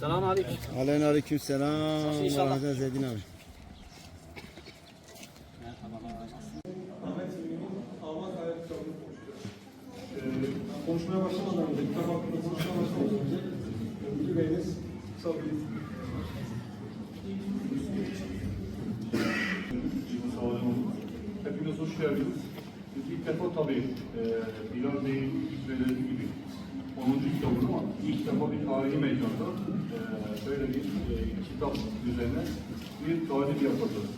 Selamun aleyküm. Aleyna aleyküm selam. İnşallah. Zedin abi. Konuşmaya başlamadan önce, kitap hakkında konuşmaya başlamadan önce Müdür Bey'iniz kısa bir Sağ olun. Hepiniz hoş geldiniz. Biz ilk defa tabii e, Bilal Bey'in söylediği gibi 10. kitabını ama ilk defa bir tarihi meydanda e, böyle bir e, kitap üzerine bir tarih yapacağız.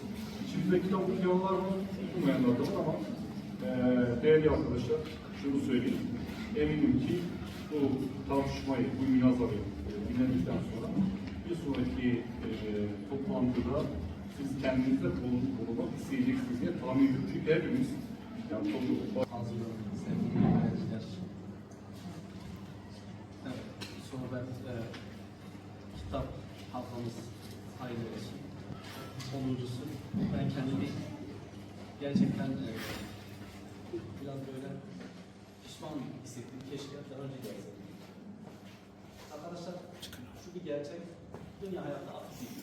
İçimizde kitap okuyanlar var, okumayanlar da var ama e, değerli arkadaşlar şunu söyleyeyim. Eminim ki bu tartışmayı, bu münazarayı e, dinledikten sonra bir sonraki e, toplantıda siz kendinizde bulun, bulunmak isteyeceksiniz diye tahmin ediyorum. Çünkü hepimiz yani çok Hazırlanın sevgili öğrenciler. Evet, sohbet, e, kitap haftamız hayırlı olsun. Sonuncusu, ben kendimi gerçekten e, biraz böyle pişman hissettim. Keşke daha önce gelseydim. Arkadaşlar, gerçek, dünya hayatta aktif değil.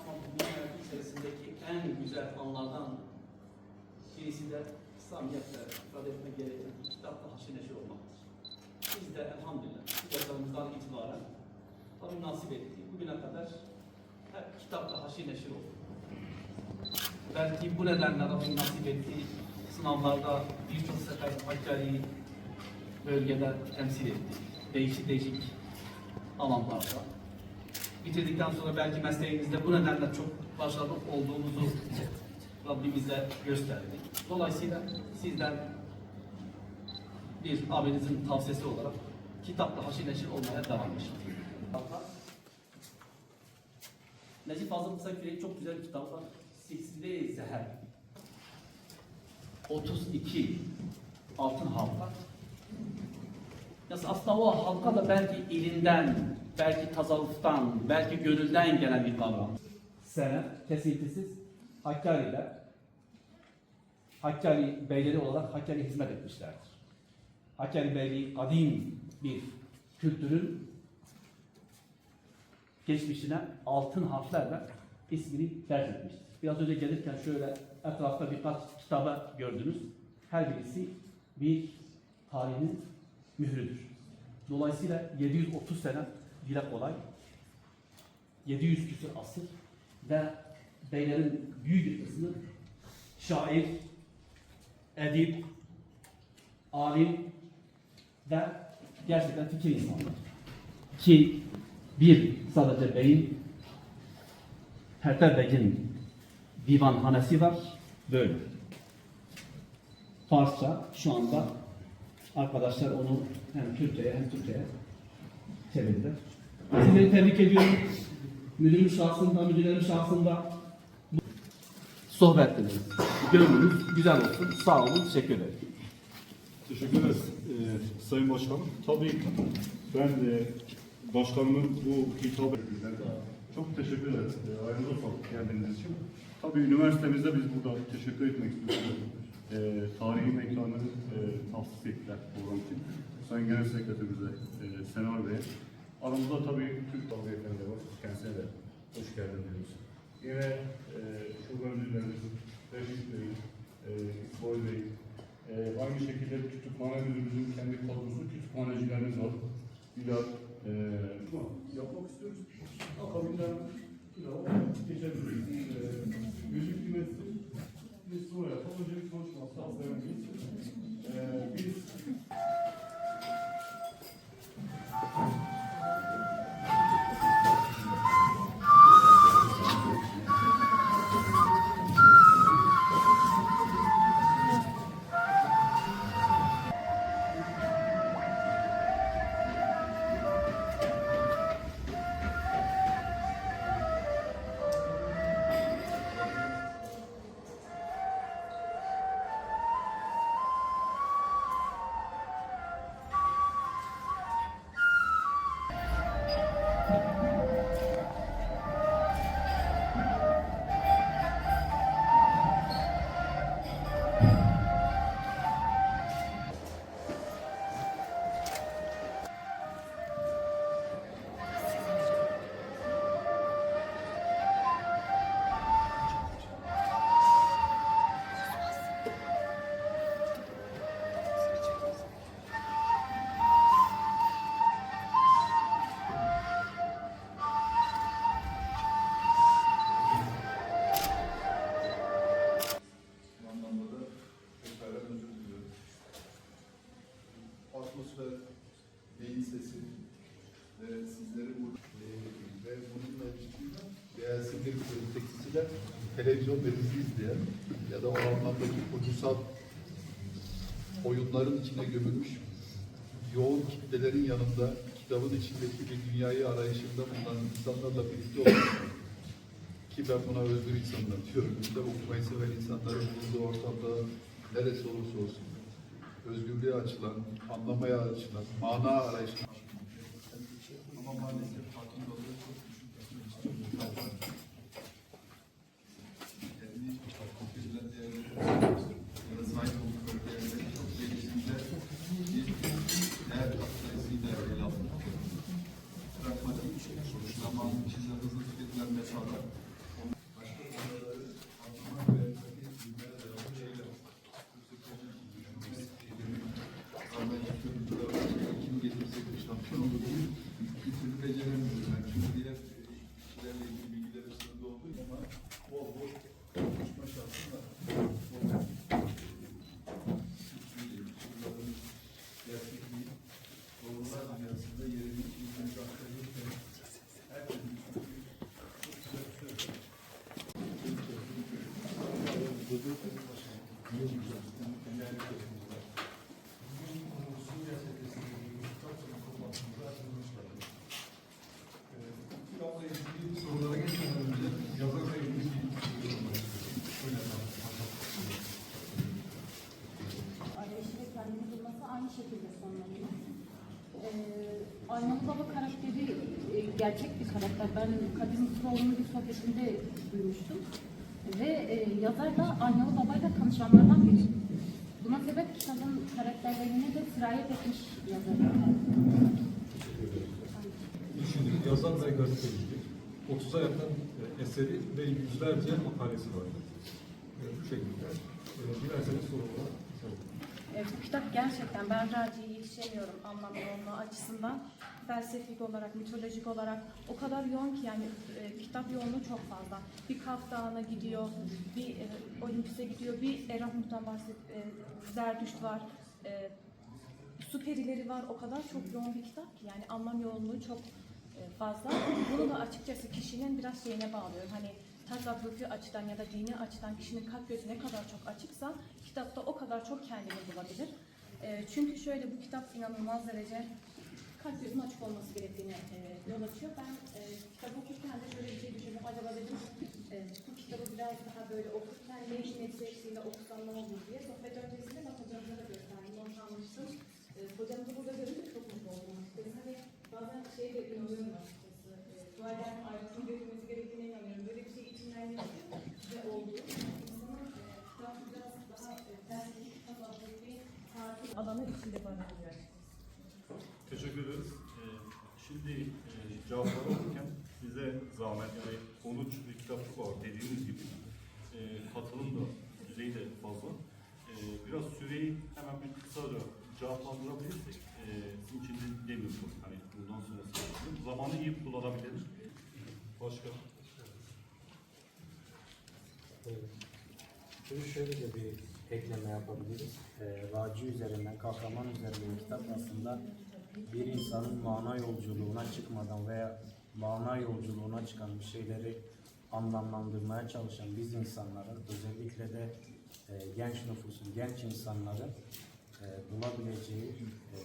Ama dünya hayatı içerisindeki en güzel anlardan birisi de samimiyetle ifade etmek gereken kitapta haşir neşir olmaktır. Biz de elhamdülillah bu yaşamımızdan itibaren tabi nasip etti. Bugüne kadar hep kitapta haşir neşir oldu. Belki bu nedenle Rabbim nasip etti. Sınavlarda birçok sefer Hakkari'yi bölgede temsil etti. Değişik değişik alanlarda. Bitirdikten sonra belki mesleğimizde bu nedenle çok başarılı olduğumuzu Rabbim bize gösterdi. Dolayısıyla sizden bir abinizin tavsiyesi olarak kitapla haşir neşir olmaya devam edin. Necip Fazıl Musakir'in çok güzel bir kitabı var. Silsile-i Zeher. 32 altın halka. Aslında o halka da belki ilinden, belki tasavvuftan, belki gönülden gelen bir kavram. Sene kesintisiz Hakkari'ler Hakkari beyleri olarak Hakkari hizmet etmişlerdir. Hakkari Beyliği kadim bir kültürün geçmişine altın harflerle ismini ders etmiştir. Biraz önce gelirken şöyle etrafta birkaç kitaba gördünüz. Her birisi bir tarihin mührüdür. Dolayısıyla 730 sene dile kolay, 700 küsur asır ve beylerin büyük bir kısmı şair, edip, alim ve gerçekten fikir insanlar. Ki bir sadece beyin, Herterbeg'in divanhanesi var, böyle. Farsça şu anda arkadaşlar onu hem Türkçe'ye hem Türkçe'ye çevirdiler. Sizleri tebrik ediyorum. Müdürüm şahsında, müdürlerim şahsında sohbetleriniz, gönlünüz güzel olsun. Sağ olun, teşekkür ederim. Teşekkür ederiz e, Sayın Başkanım. Tabii ben de başkanımın bu kitabı çok teşekkür ederiz. E, Ayrıca sağlık geldiğiniz için. Tabii üniversitemizde biz burada teşekkür etmek istiyoruz. E, tarihi mekanı e, tahsis ettiler program için. Sayın Genel Sekreterimize, e, Senar Bey'e. Aramızda tabii Türk Tabi Efendi var. Kendisine de hoş geldin diyoruz. Yine e, şube müdürlerimiz, Reşit Bey, e, İsmail Bey, e, aynı şekilde kütüphane müdürümüzün kendi kadrosu kütüphanecilerimiz var. Bilal, e, yapmak istiyoruz. Akabinden Bilal'a geçebiliriz. E, müzik kıymetli biz sonra yapalım. Önce bir konuşması hazırlayamayız. E, biz bir ötekisi de televizyon ve dizi izleyen ya da o anlamdaki kurgusal oyunların içine gömülmüş yoğun kitlelerin yanında kitabın içindeki bir dünyayı arayışında bulunan insanlarla birlikte olmak ki ben buna özgür insanlar diyorum. Kitap okumayı seven insanların bulunduğu ortamda neresi olursa olsun özgürlüğe açılan, anlamaya açılan, mana arayışına ama maalesef Aynalı Baba karakteri gerçek bir karakter. Ben Kadir Mısıroğlu'nun bir sohbetinde duymuştum. E, yazar da Aynalı Baba'yla tanışanlardan biri. Buna sebep kitabın karakterlerine de sirayet etmiş yazar. Şimdi yazar ve gazetecilik, 30'a yakın e, eseri ve yüzlerce makalesi vardır. E, bu şekilde. E, dilerseniz sorulara E, bu kitap gerçekten ben Raci'ye yetişemiyorum anlamlı olma açısından. Felsefik olarak, mitolojik olarak o kadar yoğun ki yani e, kitap yoğunluğu çok fazla. Bir Kaf Dağı'na gidiyor, bir e, Olimpis'e gidiyor, bir Erasmus'tan bahset, e, Zerdüşt var, e, su perileri var. O kadar çok yoğun bir kitap ki yani anlam yoğunluğu çok e, fazla. Bunu da açıkçası kişinin biraz şeyine bağlıyorum. Hani tasavvufi açıdan ya da dini açıdan kişinin kalp gözü ne kadar çok açıksa kitapta o kadar çok kendini bulabilir. E, çünkü şöyle bu kitap inanılmaz derece kalp gözünün açık olması gerektiğine e, yol açıyor. Ben e, kitabı okurken de şöyle bir şey düşündüm. Acaba dedim e, bu kitabı biraz daha böyle okurken ne netleştiğinde okusam ne olur diye. Sohbet öncesinde bak hocamıza da gösterdim. Not almıştım. E, hocamızı burada görünce çok mutlu oldum. Dedim hani bazen şeye de inanıyorum açıkçası. E, duayen ayrısını görmemiz alanı içinde barındırıyor. Teşekkür ederiz. Ee, şimdi e, cevapları okurken size zahmet yani 13 bir kitapçık var dediğiniz gibi. E, katılım da düzeyi de fazla. E, biraz süreyi hemen bir kısaca cevaplandırabilirsek e, sizin için de demiyorum. Hani bundan sonrası zamanı iyi kullanabiliriz. Başka? Şimdi şöyle de bir ekleme yapabiliriz. Ee, Raci üzerinden, kahraman üzerinden kitap aslında bir insanın mana yolculuğuna çıkmadan veya mana yolculuğuna çıkan bir şeyleri anlamlandırmaya çalışan biz insanların, özellikle de e, genç nüfusun, genç insanların e, bulabileceği, e,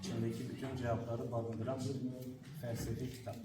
içindeki bütün cevapları barındıran bir felsefi kitap.